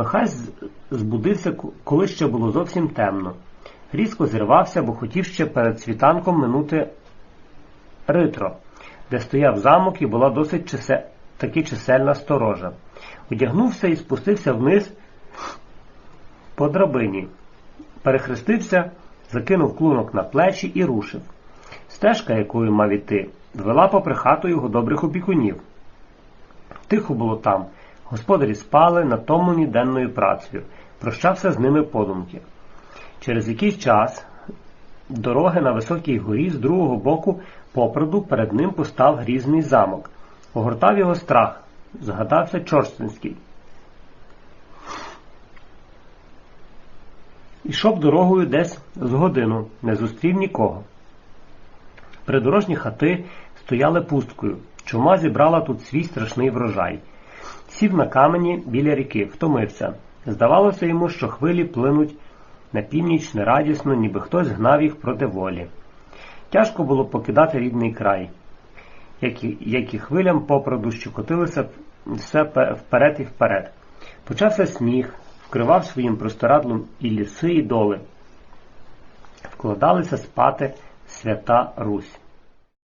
Михась збудився, коли ще було зовсім темно. Різко зірвався, бо хотів ще перед світанком минути Ритро, де стояв замок і була досить чисе... таки чисельна сторожа. Одягнувся і спустився вниз по драбині. Перехрестився, закинув клунок на плечі і рушив. Стежка, якою мав іти, вела попри хату його добрих опікунів. Тихо було там. Господарі спали, натомлені денною працею. Прощався з ними подумки. Через якийсь час дороги на високій горі з другого боку попереду перед ним постав грізний замок. Огортав його страх. Згадався Чорстинський. Ішов дорогою десь з годину, не зустрів нікого. Придорожні хати стояли пусткою. Чума зібрала тут свій страшний врожай. Сів на камені біля ріки, втомився. Здавалося йому, що хвилі плинуть на північ нерадісно, ніби хтось гнав їх проти волі. Тяжко було покидати рідний край, як і, як і хвилям попереду, що котилися все вперед і вперед. Почався сміх, вкривав своїм простирадлом і ліси, і доли. Вкладалися спати свята Русь.